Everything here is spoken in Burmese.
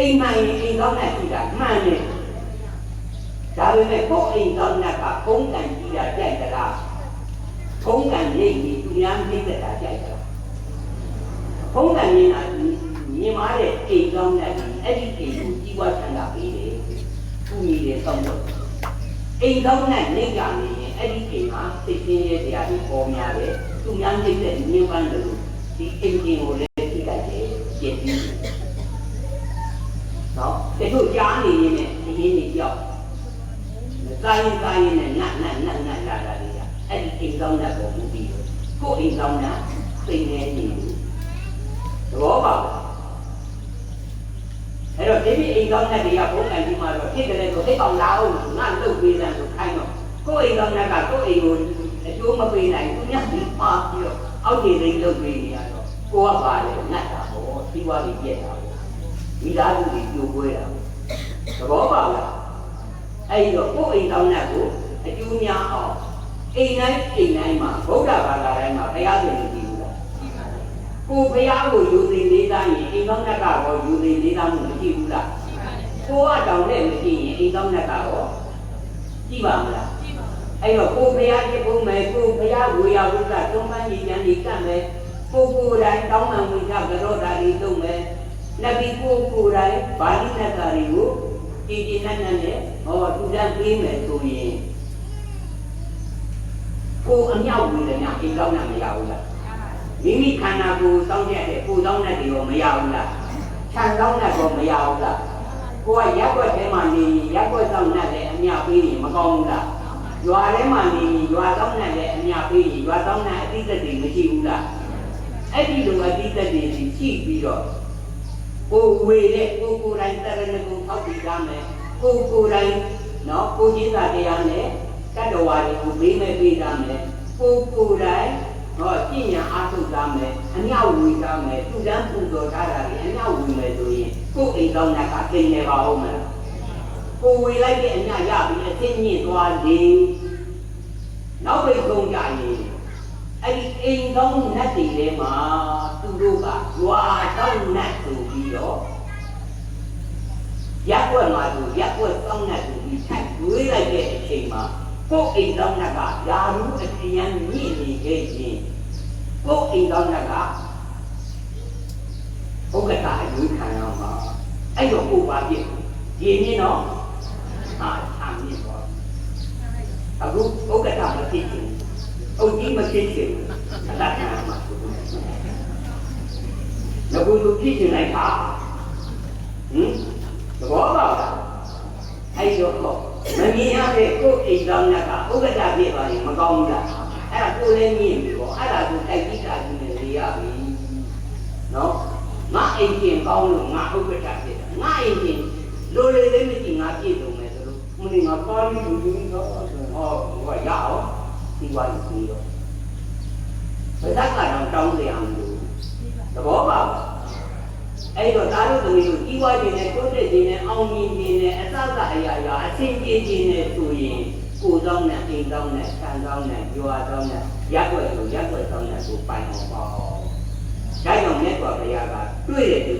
အိမ်မှန်ရင်အိမ်ကောင်းတဲ့ကြည့်တာမှန်တယ်ဒါပေမဲ့ကိုယ်အိမ်ကောင်းတဲ့ကဘုံကံကြည့်တာကြိုက်သလားဘုံကံရိပ်ပြီးသူများနှိမ့်သက်တာကြိုက်သလားဘုံကံမြင်တာမြင်မာတဲ့အိမ်ကောင်းတဲ့အဲ့ဒီအိမ်ကိုကြီးပွားချမ်းသာပေးတယ်သူမြည်တယ်စောင့်တော့အိမ်ကောင်းတဲ့နေကြနေရင်အဲ့ဒီအိမ်မှာစိတ်ချင်းရဲ့တရားတွေပေါ်များတယ်သူများနှိမ့်သက်မြင်ပန်းတယ်လို့ဒီအိမ်ကြီးကိုလည်းထိလိုက်တယ်ပြည့်ပြီးနော် တချို့ကြားနေရင်လည်းအရင်နေကြောက်စာရင်စာရင်နဲ့နတ်နတ်နတ်နတ်လာတာတွေကအဲ့ဒီအိမ်ကောင်းတဲ့ပေါ်မှုပြီးတော့ကိုယ်အိမ်ကောင်းတဲ့စိတ်နဲ့နေလို့သဘောပါလားအဲ့တော့ဒီအိမ်ကောင်းတဲ့တွေကဘုံကံကြီးမှာတော့ဖြစ်တယ်ဆိုသိအောင်လာအောင်ငါလုတ်ပေးတယ်ဆိုခိုင်းတော့ကိုယ်အိမ်ကောင်းတဲ့ကကိုယ်အိမ်ကိုအကျိုးမပေးနိုင်ဘူးညဒီပါပြီးတော့အောက်ခြေသိလုတ်ပေးနေရတော့ကိုကပါလေငတ်တာပေါ့စီးပွားကြီးပြက်တာပေါ့ မိသားစုတွေပြိုကွဲတာပေါ့သဘောပါလားအဲ့ဒီတော့ကိုယ်အိမ်ကောင်းတဲ့ကိုအကျိုးများအောင်အိမ်တိုင်းအိမ်တိုင်းမှာဗုဒ္ဓဘာသာတိုင်းမှာဘုရားရှင်ကြီးဘူးလားကိုဘုရားကိုယူသိလေးသားရင်အိမ်ကောင်းတဲ့ကတော့ယူသိလေးသားမှုမရှိဘူးလားကိုကတောင်နဲ့မရှိရင်အိမ်ကောင်းတဲ့ကတော့ကြည့်ပါမလားအဲ့တော့ကိုဘုရားပြဖို့မယ်ကိုဘုရားဝေယဝုဒ္ဓသုံးပန်းကြီးကျန်ဒီကတ်မယ်ကိုကိုယ်တိုင်တောင်းပန်ဝိသကြောတာတွေလုပ်မယ် နဗီကိုကိုယ်တိုင်ဗာလိနတ်တာတွေကိုကြည်ကြည်နက်နက်နဲ့ဟောသူတန်းပေးမယ်ဆိုရင်ကိုအမြောက်ဝေတယ်ညာအိမ်ကောင်းတာမရဘူးလားမိမိခန္ဓာကိုယ်စောင်းတဲ့ပူစောင်းတဲ့တွေရောမရဘူးလားခြံစောင်းတဲ့ကောမရဘူးလားကိုကရက်ွက်ထဲမှာနေရက်ွက်စောင်းတဲ့လည်းအမြပေးရင်မကောင်းဘူးလားရွာထဲမှာနေရွာစောင်းတဲ့လည်းအမြပေးရင်ရွာစောင်းတဲ့အတိတ်တွေမရှိဘူးလားအဲ့ဒီလိုအတိတ်တွေရှိပြီးတော့ ကိုဝေတဲ့ကိုကိုယ်တိုင်တရဏဂုံထောက်ပြီးသားမယ်ကိုကိုယ်တိုင်နော်ကိုကြီးသာတရားနဲ့တတ္တဝါတွေကိုမေးမဲ့ပေးသားမယ်ကိုကိုယ်တိုင်ဟောပြညာအားထုတ်သားမယ်အမြောက်ဝေသားမယ်သူတန်းပူတော်ထားတာလေအမြောက်ဝေမယ်ဆိုရင်ကိုယ်အိမ်ကောင်းတဲ့ကသိနေပါဦးမလားကိုဝေလိုက်တဲ့အညရပြီးအသိညင့်သွားလေနောက်ပိတ်ကုန်ကြရင်အဲ့ဒီအိမ်ကောင်းနတ်တွေထဲမှာသူတို့ကရွာတောင်းနတ်ဆိုပြီးတော့ရက်ွက်မှာသူရက်ွက်တောင်းနတ်ဆိုပြီးထိုက်ဝေးလိုက်တဲ့အချိန်မှာ ကိုယ်အိမ်ကောင်းတဲ့ကယာရုအကျဉ်းမြင့်နေခဲ့ခြင်းကိုယ်အိမ်ကောင်းတဲ့ကဘုက္ကတာအယူခံရမှာအဲ့တော့ကိုပါပြည့်ရင်းနေတော့အာချမ်းနေပေါ့အခုဘုက္ကတာမဖြစ်ချင်အုတ်ကြီးမဖြစ်ချင်အလတ်ခံမှာငါဘူးသူဖြစ်ချင်လိုက်တာဟင်သဘောပေါက်လားအဲ့တော့ မမြင်ရတဲ့ကိုယ်အိမ်ကောင်းတဲ့ကဘုက္ကတာပြည့်ပါရင်မကောင်းဘူးလားအဲ့ဒါကိုလည်းမြင်ပြီပေါ့အဲ့ဒါကိုတိုက်ကြည့်တာကြည့်နေလေရပြီနော်ငါအိမ်ကျင်ကောင်းလို့ငါဥပ္ပဒ်ဖြစ်တာငါအိမ်ကျင်လိုလေလေးမရှိငါပြည့်စုံမယ်ဆိုလို့မင်းငါပါဠိလူကြီးတော့ဟောဟောရအောင်ဒီဝိုင်းပြီးတော့ဘယ်တော့ကတော့တောင်းစရာမလိုသဘောပါ အဲ့တော့သားတို့သမီးတို့ကြီးပွားခြင်းနဲ့တိုးတက်ခြင်းနဲ့အောင်မြင်ခြင်းနဲ့အစကအရာရာအဆင်ပြေခြင်းနဲ့ဆိုရင်ကိုယ်ဆောင်နဲ့အိမ်ဆောင်နဲ့ဆန်ဆောင်နဲ့ရွာဆောင်နဲ့ရက်ွက်ဆိုရက်ွက်ဆောင်နဲ့ကိုပိုင်အောင်ပေါ့။ဒါကြောင့်မြတ်စွာဘုရားကတွေ့တဲ့သူနဲ့သိအောင်ပေါ့